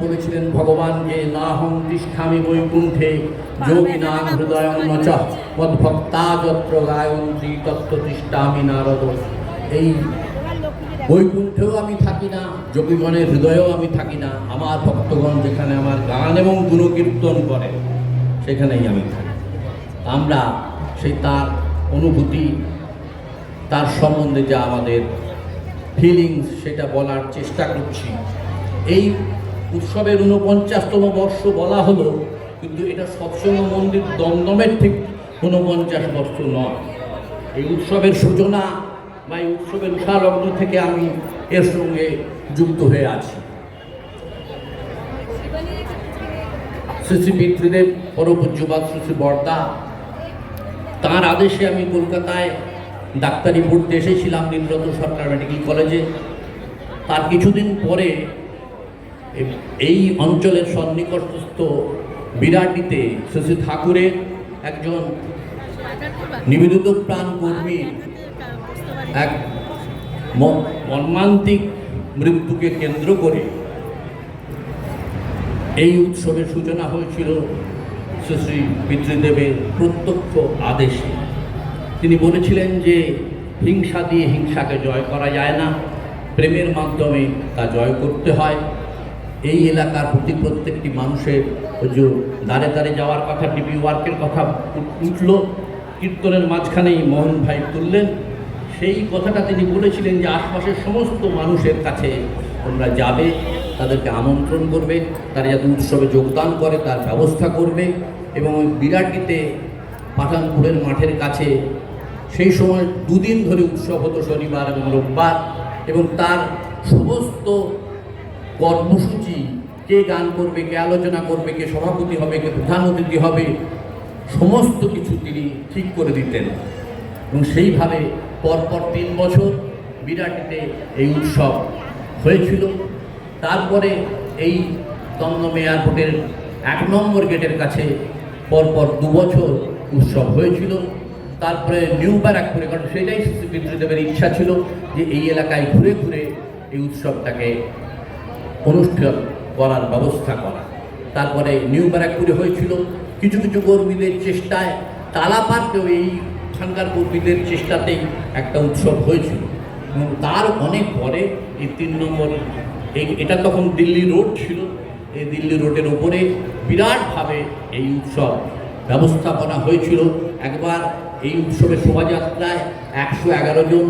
বলেছিলেন ভগবানকে নাহং তিষ্ঠামি বৈকুণ্ঠে যোগিনাং হৃদয়ং নচ মদ্ভক্তা যত্র গায়ন্ত্রী তত্ত্ব তিষ্ঠামি নারদ। এই বৈকুণ্ঠেও আমি থাকি না, যোগীগণের হৃদয়েও আমি থাকি না, আমার ভক্তগণ যেখানে আমার গান এবং গুণকীর্তন করে, সেখানেই আমি থাকি। আমরা সেই তার অনুভূতি, তার সম্বন্ধে যা আমাদের ফিলিংস সেটা বলার চেষ্টা করছি। এই উৎসবের ঊনপঞ্চাশতম বর্ষ বলা হলো, কিন্তু এটা সৎসঙ্গ মন্দির দমদমের ঠিক ঊনপঞ্চাশ বর্ষ নয়। এই উৎসবের সূচনা বা এই উৎসবের উষালগ্ন থেকে আমি এর সঙ্গে যুক্ত হয়ে আছি। শ্রী শ্রী পিতৃদেব পরপূজ্যবাদ শ্রী শ্রী বর্দা, তাঁর আদেশে আমি কলকাতায় ডাক্তারি পড়তে এসেছিলাম নীলরতন সরকার মেডিকেল কলেজে। তার কিছুদিন পরে এই অঞ্চলের সন্নিকটস্থ বিরাটিতে শশী ঠাকুরের একজন নিবেদিত প্রাণ কর্মী এক মর্মান্তিক মৃত্যুকে কেন্দ্র করে এই উৎসবের সূচনা হয়েছিল শ্রী পিতৃদেবের প্রত্যক্ষ আদেশে। তিনি বলেছিলেন যে হিংসা দিয়ে হিংসাকে জয় করা যায় না, প্রেমের মাধ্যমে তা জয় করতে হয়। এই এলাকার প্রতি প্রত্যেকটি মানুষের যে দাঁড়ে দাঁড়ে যাওয়ার কথা ডিবি ওয়ার্কের কথা উঠল। কীর্তনের মাঝখানেই মোহন ভাই তুললেন। সেই কথাটা তিনি বলেছিলেন যে আশপাশের সমস্ত মানুষের কাছে তোমরা যাবে, তাদেরকে আমন্ত্রণ করবে, তারা যাতে উৎসবে যোগদান করে, তার ব্যবস্থা করবে এবং ওই বিরাটিতে পাঠানপুরের মাঠের কাছে সেই সময় দুদিন ধরে উৎসব হতো শনিবার এবং রোববার এবং তার সমস্ত কর্মসূচি, কে গান করবে, কে আলোচনা করবে, কে সভাপতি হবে, কে প্রধান অতিথি হবে, সমস্ত কিছু তিনি ঠিক করে দিতেন। এবং সেইভাবে পরপর তিন বছর বিরাটিতে এই উৎসব হয়েছিল। তারপরে এই দমদম এয়ারপোর্টের এক নম্বর গেটের কাছে পরপর দু বছর উৎসব হয়েছিল। তারপরে নিউ ব্যারাকপুরে, কারণ সেটাই শ্রী পিতৃদেবের ইচ্ছা ছিল যে এই এলাকায় ঘুরে ঘুরে এই উৎসবটাকে অনুষ্ঠান করার ব্যবস্থা করা। তারপরে নিউ ব্যারাকপুরে হয়েছিল কিছু কিছু কর্মীদের চেষ্টায়, তালা পার্কেও এইখানকার কর্মীদের চেষ্টাতেই একটা উৎসব হয়েছিল। এবং তার অনেক পরে এই তিন নম্বর, এই এটা তখন দিল্লি রোড ছিল। এই দিল্লি রোডের ওপরে বিরাটভাবে এই উৎসব ব্যবস্থাপনা হয়েছিল। একবার এই উৎসবের শোভাযাত্রায় একশো এগারো জন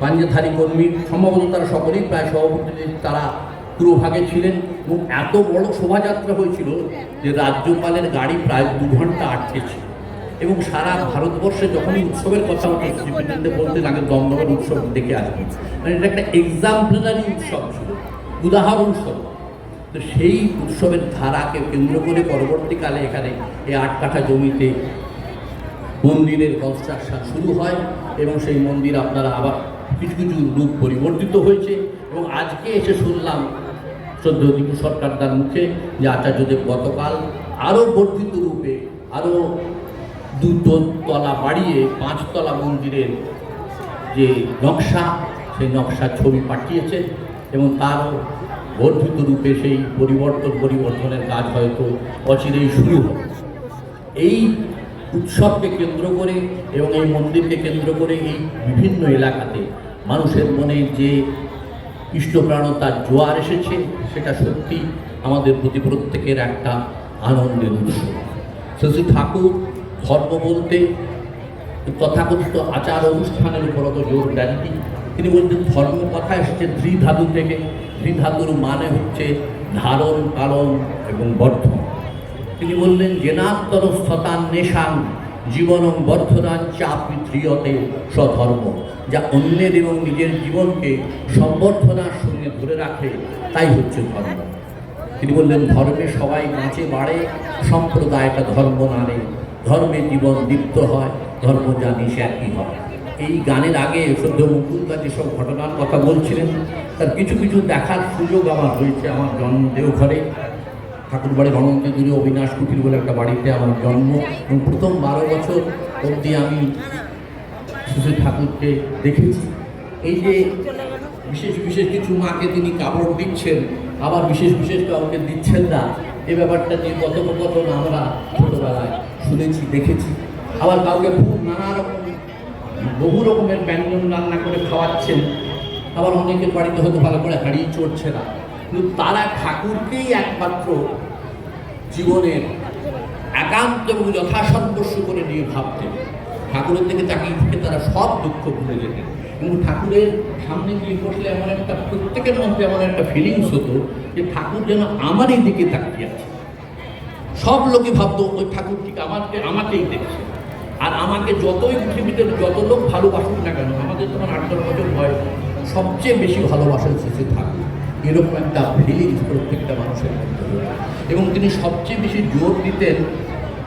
পাঞ্জাধারী কর্মী, সম্ভবত তারা সকলেই প্রায় সভাপতি তারা পুরোভাগে ছিলেন এবং এত বড় শোভাযাত্রা হয়েছিল যে রাজ্যপালের গাড়ি প্রায় দু ঘণ্টা আটকে ছিল। এবং সারা ভারতবর্ষে যখনই উৎসবের কথা হতো শ্রীপিতানন্দে বলতেন আগে দমদমের উৎসব দেখে আসবেন মানে এটা একটা এক্সাম্পলারি উৎসব ছিল উদাহরণ স্বরূপ তো সেই উৎসবের ধারাকে কেন্দ্র করে পরবর্তীকালে এখানে এই আট কাঠা জমিতে মন্দিরের কনস্ট্রাকশন শুরু হয় এবং সেই মন্দির আপনারা আবার কিছু কিছু রূপ পরিবর্তিত হয়েছে এবং আজকে এসে শুনলাম দীপু সরকার তার মুখে যে আচার্যদেব গতকাল আরও বর্ধিত রূপে আরও দুটো তলা বাড়িয়ে পাঁচতলা মন্দিরের যে নকশা, সেই নকশার ছবি পাঠিয়েছেন এবং তারও বর্ধিত রূপে সেই পরিবর্তন পরিবর্তনের কাজ হয়তো অচিরেই শুরু হবে। এই উৎসবকে কেন্দ্র করে এবং এই মন্দিরকে কেন্দ্র করে এই বিভিন্ন এলাকাতে মানুষের মনে যে ইষ্টপ্রাণতার জোয়ার এসেছে, সেটা সত্যি আমাদের প্রতি প্রত্যেকের একটা আনন্দের উৎসব শ্রী ঠাকুর ধর্ম বলতে তথাকথিত আচার অনুষ্ঠানের উপর অত জোর দেননি। তিনি বলতেন, ধর্ম কথা এসেছে ধাতু থেকে। ধাতুর মানে হচ্ছে ধারণ, পালন এবং বর্ধন। তিনি বললেন, জেনাত্তর স্থতান নেশান, জীবনং বর্ধনান চাপি ত্রিয়তে স্বধর্ম। যা অন্যের এবং নিজের জীবনকে সম্বর্ধনার সঙ্গে ধরে রাখে, তাই হচ্ছে ধর্ম। তিনি বললেন, ধর্মে সবাই বাঁচে বাড়ে, সম্প্রদায়টা ধর্ম নাড়ে। ধর্মে জীবন দীপ্ত হয়, ধর্ম জানি সে একই হয়। এই গানের আগে সদ্য মুকুলদা যেসব ঘটনার কথা বলছিলেন, তার কিছু কিছু দেখার সুযোগ আমার হয়েছে আমার জন্ম দেওঘরে ঠাকুরবাড়ি অনন্ত দূরে অবিনাশ কুটির বলে একটা বাড়িতে আমার জন্ম এবং প্রথম বারো বছর অবধি আমি শিশু ঠাকুরকে দেখেছি। এই যে বিশেষ বিশেষ কিছু মাকে তিনি কাপড় দিচ্ছেন, আবার বিশেষ বিশেষ কাউকে দিচ্ছেন না এই ব্যাপারটা যে কথোপকথন আমরা ছোটবেলায় শুনেছি, দেখেছি। আবার কাউকে খুব নানা রকম, বহু রকমের ব্যঞ্জন রান্না করে খাওয়াচ্ছেন, আবার অনেকের বাড়িতে হয়তো ভালো করে হাঁড়িয়ে চড়ছে না। কিন্তু তারা ঠাকুরকেই একমাত্র জীবনের একান্ত এবং যথাসম্পর্শ করে নিয়ে ভাবতেন। ঠাকুরের দিকে তাকিয়ে থেকে তারা সব দুঃখ ভুলে যেতেন। এবং ঠাকুরের সামনে গিয়ে বসলে এমন একটা, প্রত্যেকের মধ্যে এমন একটা ফিলিংস হতো যে ঠাকুর যেন আমারই দিকে তাকিয়ে আছে। সব লোকে ভাবতো, ওই ঠাকুরটিকে আমাকে, আমাকেই দেখছে। আর আমাকে যতই পৃথিবীতে যত লোক ভালোবাসুক না কেন, আমাদের তখন আট দশ বছর বয়স। সবচেয়ে বেশি ভালোবাসেন শেষে ঠাকুর। এরকম একটা ফিলিংস প্রত্যেকটা মানুষের মধ্যে এবং তিনি সবচেয়ে বেশি জোর দিতেন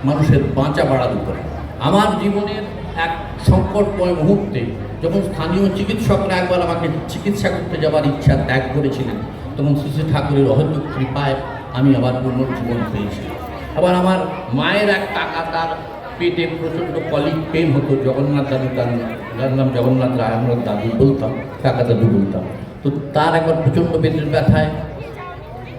মানুষের বাঁচা বাড়ার উপরে। আমার জীবনের এক সংকটময় মুহূর্তে যখন স্থানীয় চিকিৎসকরা একবার আমাকে চিকিৎসা করতে যাওয়ার ইচ্ছা ত্যাগ করেছিলেন, তখন শ্রী ঠাকুরের অহৈত কৃপায় আমি আবার পুনর্জীবন পেয়েছি। আবার আমার মায়ের এক টাকা, তার পেটে প্রচণ্ড কলিক পেন হতো, জগন্নাথ দাদু তার নাম জগন্নাথ রায়, আমরা দাদু বলতাম কাকা দাদু বলতাম। তো তার একবার প্রচণ্ড পেটের ব্যথায়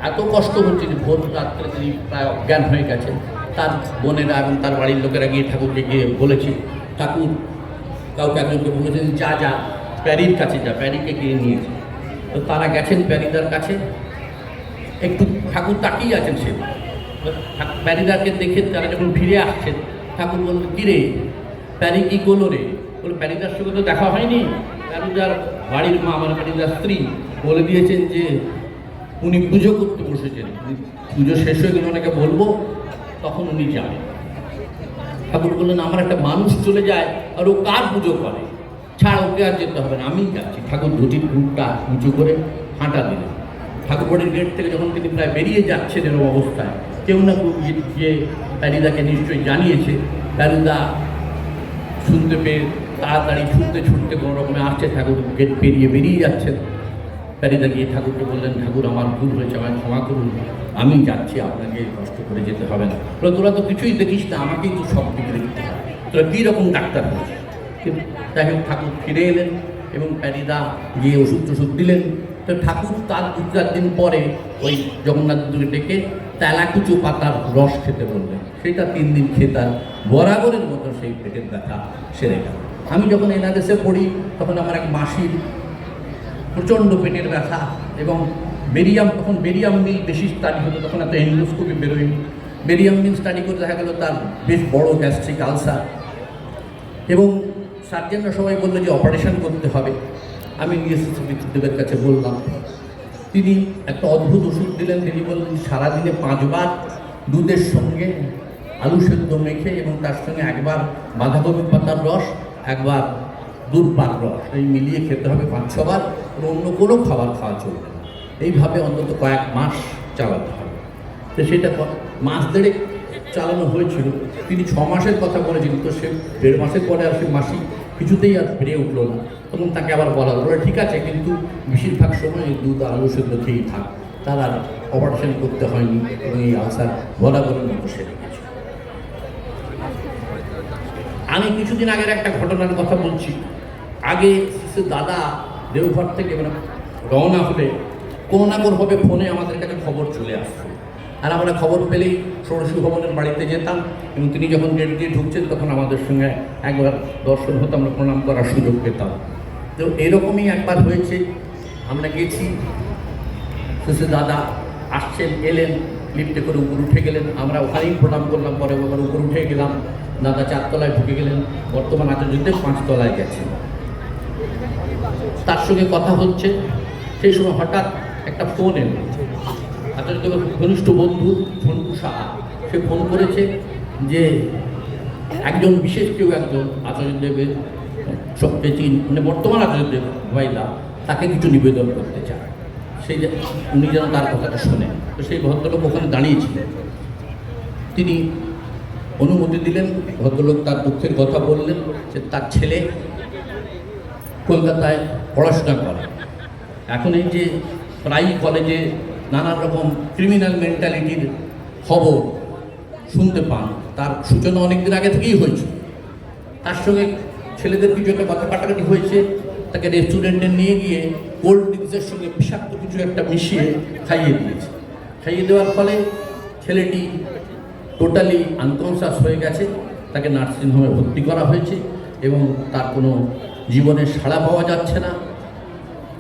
এত কষ্ট হচ্ছে যে ভোর রাত্রে তিনি প্রায় অজ্ঞান হয়ে গেছেন। তার বোনেরা এবং তার বাড়ির লোকেরা গিয়ে ঠাকুরকে গিয়ে বলেছে, ঠাকুর, কাউকে একজনকে বলেছেন যা যা প্যারির কাছে যা, প্যারিকে গিয়ে নিয়েছে তো তারা গেছেন প্যারিদার কাছে। একটু ঠাকুর তাকিয়ে আছেন সে। প্যারিদাকে দেখে তারা যখন ফিরে আসছেন, ঠাকুর বললেন, কিরে, প্যারি কি করল রে? বলে, প্যারিদার সঙ্গে তো দেখা হয়নি। প্যারিদার বাড়ির মা মানে বাড়ির স্ত্রী বলে দিয়েছেন যে উনি পুজো করতে বসেছেন। পুজো শেষ হয়ে গেলে ওনাকে বলব, তখন উনি যাবেন। ঠাকুর বললেন, আমার একটা মানুষ চলে যায় আর ও কার পুজো করে? ছাড় ওকে আর যেতে হবে না, আমিই যাচ্ছি। ঠাকুর ধুতির বুকটা উঁচু করে হাঁটা দিলেন। ঠাকুর বাড়ির গেট থেকে যখন তিনি প্রায় বেরিয়ে যাচ্ছেন এরকম অবস্থায়, কেউ না কেউ গিয়ে প্যারিদাকে নিশ্চয়ই জানিয়েছে। প্যারিদা শুনতে পেয়ে তাড়াতাড়ি ছুটতে ছুটতে কোনো রকমে আসছে, ঠাকুর গেট পেরিয়ে বেরিয়ে যাচ্ছেন প্যারিদা গিয়ে ঠাকুরকে বললেন, ঠাকুর, আমার ভুল হয়েছে, আমায় ক্ষমা করুন। আমি যাচ্ছি, আপনাকে কষ্ট করে যেতে হবে না। তোরা তো কিছুই দেখিস না, আমাকেই তো সব কিছু দেখতে হবে। তোরা কী রকম ডাক্তার হয়েছিস কিন্তু যাই হোক, ঠাকুর ফিরে এলেন এবং প্যারিদা গিয়ে ওষুধ টষুধ দিলেন। তো ঠাকুর তার দু চার দিন পরে ওই জগন্নাথ দুর্গে ডেকে তেলাকুচু পাতার রস খেতে বললেন। সেটা তিন দিন খেয়ে তার বরাবরের মতো সেই পেটের ব্যথা সেরে গেল। আমি যখন এনাদেশে পড়ি, তখন আমার এক মাসির প্রচণ্ড পেটের ব্যথা এবং বেরিয়াম, তখন বেরিয়াম মিল বেশি স্টাডি হতো, তখন এত এন্ডোস্কোপি বেরোয়নি। বেরিয়াম মিল স্টাডি করে দেখা গেল তার বেশ বড় গ্যাস্ট্রিক আলসার এবং সার্জেনরা সবাই বলল যে অপারেশন করতে হবে। আমি গিয়ে বিদ্যুৎদেবের কাছে বললাম। তিনি একটা অদ্ভুত ওষুধ দিলেন। তিনি বললেন সারাদিনে পাঁচবার দুধের সঙ্গে আলু সেদ্ধ মেখে এবং তার সঙ্গে একবার বাঁধাকপি পাতার রস একবার দুধ পাক রস এই মিলিয়ে খেতে হবে পাঁচ ছবার এবং অন্য কোনো খাবার খাওয়া চলবে না। এইভাবে অন্তত কয়েক মাস চালাতে হবে। তো সেটা মাস দেড়েক চালানো হয়েছিল। তিনি ছ মাসের কথা বলেছিলেন, তো সে দেড় মাসের পরে আর সে মাসি কিছুতেই আর বেড়ে উঠল না। তখন তাকে আবার বলা হলো ঠিক আছে, কিন্তু বেশিরভাগ সময় দুধ আলু সেদ্ধ খেয়েই থাক। তার আর অপারেশন করতে হয়নি এবং এই আলসার বরাবরের মতো সেরে গেছে আমি কিছুদিন আগের একটা ঘটনার কথা বলছি। আগে সে দাদা দেওঘর থেকে মানে রওনা হলে কোনো না কোনোভাবে ফোনে আমাদের কাছে খবর চলে আসতো। আর আমরা খবর পেলেই ষোড়শী ভবনের বাড়িতে যেতাম এবং তিনি যখন গেট দিয়ে ঢুকছেন তখন আমাদের সঙ্গে একবার দর্শন হতো, আমরা প্রণাম করার সুযোগ পেতাম। তো এরকমই একবার হয়েছে। আমরা গেছি শেষে দাদা আসছেন, এলেন, লিফটে করে উপর উঠে গেলেন। আমরা ওখানেই প্রণাম করলাম, পরে ওখানে উপর উঠে গেলাম। দাদা চারতলায় ঢুকে গেলেন, বর্তমান আচার্যদেব পাঁচতলায় গেছেন তার সঙ্গে কথা হচ্ছে, সেই সময় হঠাৎ একটা ফোন এলো। আচার্যদেবের ঘনিষ্ঠ বন্ধু ঝন্টু সাহা সে ফোন করেছে যে একজন, বিশেষ কেউ একজন আচার্যদেবের সবচেয়ে চিন মানে বর্তমান আচার্যদেব ভাইদা, তাকে কিছু নিবেদন করতে চায়। সেই উনি যেন তার কথাটা শোনেন। তো সেই ভদ্রলোক ওখানে দাঁড়িয়েছিলেন। তিনি অনুমতি দিলেন, ভদ্রলোক তার দুঃখের কথা বললেন যে তার ছেলে কলকাতায় পড়াশোনা করে। এখন এই যে প্রায়ই কলেজে নানান রকম ক্রিমিনাল মেন্টালিটির খবর শুনতে পান, তার সূচনা অনেক দিন আগে থেকেই হয়েছে। তার সঙ্গে ছেলেদের কিছু একটা কথা কাটাকাটি হয়েছে, তাকে রেস্টুরেন্টে নিয়ে গিয়ে কোল্ড ড্রিঙ্কসের সঙ্গে বিষাক্ত কিছু একটা মিশিয়ে খাইয়ে দিয়েছে। খাইয়ে দেওয়ার ফলে ছেলেটি টোটালি আনকনসাস হয়ে গেছে, তাকে নার্সিংহোমে ভর্তি করা হয়েছে এবং তার কোনো জীবনের সাড়া পাওয়া যাচ্ছে না।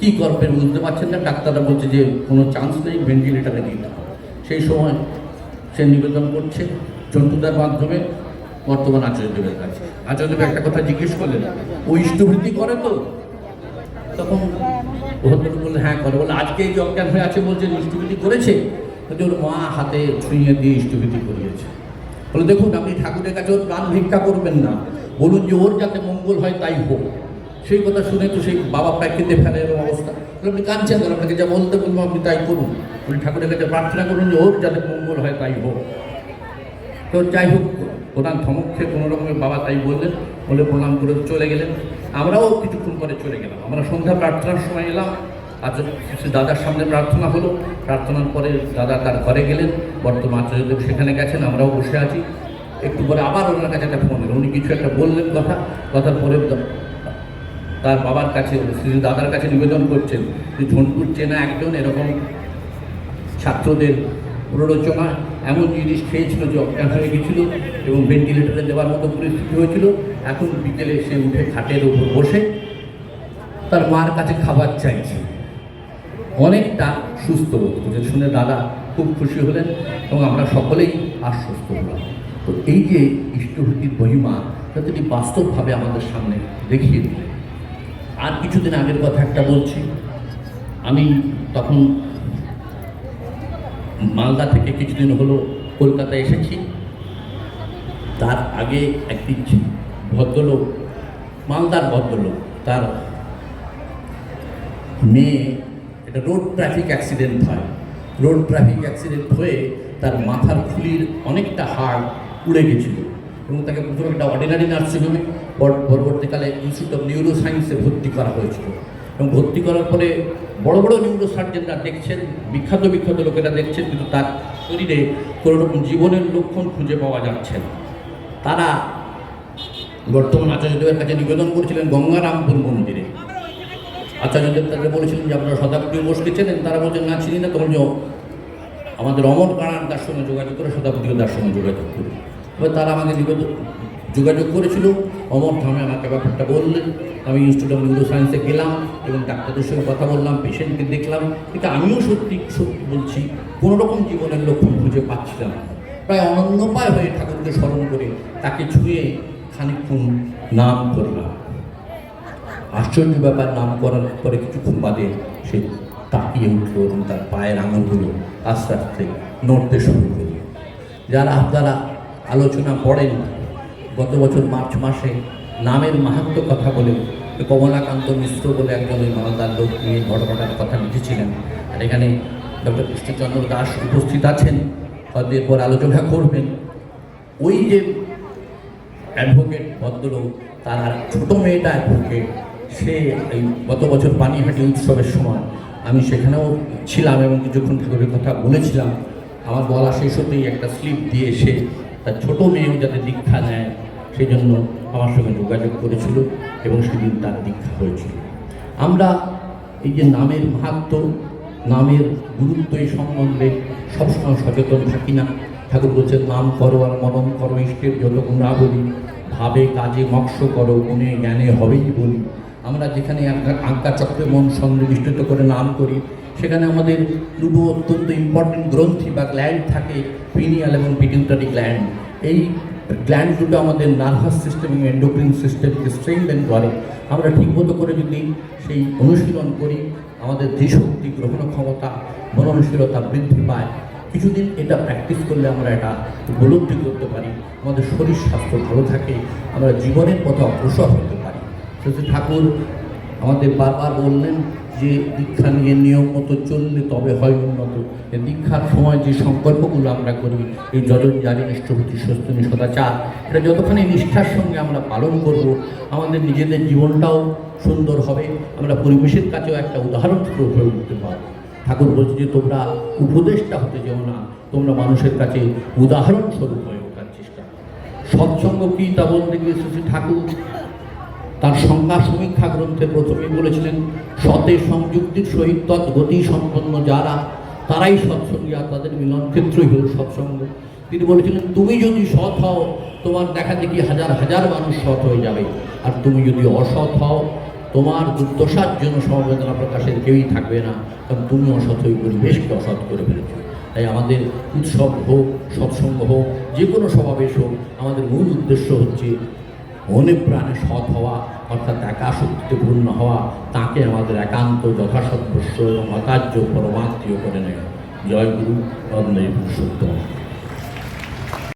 কী করবেন বুঝতে পারছেন না, ডাক্তাররা বলছে যে কোনো চান্স নেই ভেন্টিলেটারে দিতে। সেই সময় সে নিবেদন করছে চন্দ্রদার মাধ্যমে, বর্তমান আচার্যদেবের কাছে। আচার্যদেব একটা কথা জিজ্ঞেস করলেন, ও ইষ্টভৃতি করে তো? তখন ভদ্রলোক বললেন হ্যাঁ করে। বলে আজকে যে অজ্ঞান হয়ে আছে বলছে ইষ্টভৃতি করেছে? ওর মা হাতে ছুঁয়ে দিয়ে ইষ্টভৃতি করিয়েছে। বলে, দেখুন, আপনি ঠাকুরের কাছে ওর প্রাণ ভিক্ষা করবেন না। বলুন যে ওর যাতে মঙ্গল হয় তাই হোক। সেই কথা শুনে তো সেই বাবা প্রায় কেঁদে ফেলে এরকম অবস্থা। বলে, আপনি কাঁদছেন কেন? আপনাকে যা বলতে বলব আপনি তাই করুন। উনি ঠাকুরের কাছে প্রার্থনা করুন যে ওর যাতে মঙ্গল হয় তাই হোক। তো যাই হোক, প্রধান খেয়ে কোনো রকমের বাবা তাই বললেন। বলে প্রণাম করে চলে গেলেন। আমরাও কিছুক্ষণ পরে চলে গেলাম। আমরা সন্ধ্যা প্রার্থনার সময় এলাম। কিছু দাদার সামনে প্রার্থনা হলো। প্রার্থনার পরে দাদা তার ঘরে গেলেন, বর্তমান আচার্যদেব সেখানে গেছেন, আমরাও বসে আছি। একটু পরে আবার ওনার কাছে একটা ফোন এলো। উনি কিছু একটা বললেন কথা, কথার পরে তার বাবার কাছে, শ্রী দাদার কাছে নিবেদন করছেন যে ঝন্টুর চেনা একজন এরকম ছাত্রদের প্ররোচনা, এমন জিনিস খেয়েছিল যে অজ্ঞান হয়ে গেছিল এবং ভেন্টিলেটরে দেওয়ার মতো পরিস্থিতি হয়েছিল। এখন বিকেলে সে উঠে খাটের উপর বসে তার মার কাছে খাবার চাইছে। অনেকটা সুস্থ বোধ করছে শুনে দাদা খুব খুশি হলেন এবং আমরা সকলেই আশ্বস্ত হলাম। তো এই যে ইষ্টভূতির মহিমা তিনি বাস্তবভাবে আমাদের সামনে দেখিয়ে দিলেন। আর কিছুদিন আগের কথা একটা বলছি। আমি তখন মালদা থেকে কিছুদিন হলো কলকাতায় এসেছি। তার আগে একটি ভদ্রলোক, মালদার ভদ্রলোক, তার মেয়ে রোড ট্রাফিক অ্যাক্সিডেন্ট হয়। রোড ট্রাফিক অ্যাক্সিডেন্ট হয়ে তার মাথার খুলির অনেকটা হাড় উড়ে গেছিল এবং তাকে প্রথমে একটা অর্ডিনারি নার্সিংহোমে পর- পরবর্তীকালে ইনস্টিটিউট অফ নিউরো সায়েন্সে ভর্তি করা হয়েছিল। এবং ভর্তি করার পরে বড় বড় নিউরো সার্জনরা দেখছেন, বিখ্যাত বিখ্যাত লোকেরা দেখছেন, কিন্তু তার শরীরে কোনো রকম জীবনের লক্ষণ খুঁজে পাওয়া যাচ্ছে না। তারা বর্তমান আচার্যদেবের কাছে নিবেদন করেছিলেন গঙ্গারামপুর মন্দিরে। আচার্যদেব তাদের বলেছিলেন যে আপনারা শতাব্দী বোসকে চেনেন, তারা বলছেন, না, চিনি না। তখন আমাদের অমর কারান তার সঙ্গে যোগাযোগ করে শতাব্দী তার সঙ্গে যোগাযোগ করি। এবার তারা আমাকে নিবেদন যোগাযোগ করেছিল। অমর ধামে আমাকে ব্যাপারটা বললেন। আমি ইনস্টিটিউট অফ নিউরো সায়েন্সে গেলাম এবং ডাক্তারদের সঙ্গে কথা বললাম পেশেন্টকে দেখলাম। কিন্তু আমিও সত্যি সত্যি বলছি কোনো রকম জীবনের লক্ষণ খুঁজে পাচ্ছিলাম। প্রায় অনন্যপায় হয়ে ঠাকুরকে স্মরণ করে তাকে ছুঁয়ে খানিকক্ষণ নাম করলাম। আশ্চর্য ব্যাপার নাম করার পরে কিছুক্ষণ বাদে সে তাকিয়ে উঠল এবং তার পায়ের আঙুলগুলো আস্তে আস্তে নড়তে শুরু করল। যারা আপনারা আলোচনা পড়েন গত বছর মার্চ মাসে নামের মাহাত্ম কথা বলে কমলাকান্ত মিশ্র বলে একজন ওই মালদার লোক নিয়ে ঘটনাটার কথা লিখেছিলেন। আর এখানে ডক্টর কৃষ্ণচন্দ্র দাস উপস্থিত আছেন, হয়তো এরপর আলোচনা করবেন। ওই যে অ্যাডভোকেট ভদ্রলোক, তার আর ছোটো মেয়েটা অ্যাডভোকেট সে এই গত বছর পানিহাটি উৎসবের সময় আমি সেখানেও ছিলাম এবং কিছুক্ষণ ঠাকুরের কথা বলেছিলাম। আমার বলা শেষ হতেই একটা স্লিপ দিয়ে এসে তার ছোটো মেয়েও যাতে দীক্ষা নেয় সেই জন্য আমার সঙ্গে যোগাযোগ করেছিল এবং সেদিন তার দীক্ষা হয়েছিল। আমরা এই যে নামের মাহাত্ম, নামের গুরুত্ব এই সম্বন্ধে সবসময় সচেতন থাকি না। ঠাকুর বলছেন নাম করো আর মনন করো, ইষ্টের যত গুণাবলী ভাবে কাজে মৎস্য করো, গুণে জ্ঞানে হবেই বলি। আমরা যেখানে আজ্ঞা- চক্রে মন সন্নিবিষ্ট করে নাম করি, সেখানে আমাদের দুটো অত্যন্ত ইম্পর্টেন্ট গ্রন্থি বা গ্ল্যান্ড থাকে পিনিয়াল এবং পিটিউটারি গ্ল্যান্ড এই গ্ল্যান্ড দুটো আমাদের নার্ভাস সিস্টেম এবং এন্ডোক্রিন সিস্টেমকে স্ট্রেংথেন করে। আমরা ঠিকমতো করে যদি সেই অনুশীলন করি, আমাদের ধীশক্তি গ্রহণ ক্ষমতা মননশীলতা বৃদ্ধি পায়। কিছুদিন এটা প্র্যাকটিস করলে আমরা এটা উপলব্ধি করতে পারি। আমাদের শরীর স্বাস্থ্য ভালো থাকে, আমরা জীবনের পথে অগ্রসর হতে পারি। শ্রী ঠাকুর, আমাদের বারবার বললেন যে দীক্ষা নিয়ে নিয়ম মতো চললে তবে হয় উন্নত দীক্ষার সময় যে সংকল্পগুলো আমরা করি, এই যজন জারি নিষ্ঠভূতি স্বস্তিনী সদাচার, এটা যতখানি নিষ্ঠার সঙ্গে আমরা পালন করব, আমাদের নিজেদের জীবনটাও সুন্দর হবে, আমরা পরিবেশের কাছেও একটা উদাহরণ হয়ে উঠতে পারব ঠাকুর বলছে যে, তোমরা উপদেশটা হতে যেও না, তোমরা মানুষের কাছে উদাহরণস্বরূপ হয়ে ওঠার চেষ্টা। সৎসঙ্গ কি তা বলতে গিয়ে ঠাকুর তার সংজ্ঞা সমীক্ষা গ্রন্থে প্রথমেই বলেছিলেন, সতে সংযুক্তির সহিত তৎগতি সম্পন্ন যারা, তারাই সৎসঙ্গী আর তাদের মিলনক্ষেত্রই হল সৎসঙ্গ তিনি বলেছিলেন, তুমি যদি সৎ হও, তোমার দেখা দেখি হাজার হাজার মানুষ সৎ হয়ে যাবে? আর তুমি যদি অসৎ হও, তোমার দুর্দশার জন্য সমবেদনা প্রকাশের কেউই থাকবে না, কারণ তুমি অসৎ হয়ে পরিবেশকে অসৎ করে ফেলেছো। তাই আমাদের উৎসব হোক সৎসঙ্গ হোক, যে কোনো সমাবেশ হোক, আমাদের মূল উদ্দেশ্য হচ্ছে মনে প্রাণে সৎ হওয়া অর্থাৎ একাশক্তিতে পূর্ণ হওয়া, তাকে আমাদের একান্ত যথাসৎ এবং অকার্য পরমাত্মীয় করে নেয়। জয় গুরু অন্যের পুরুষোত্তম।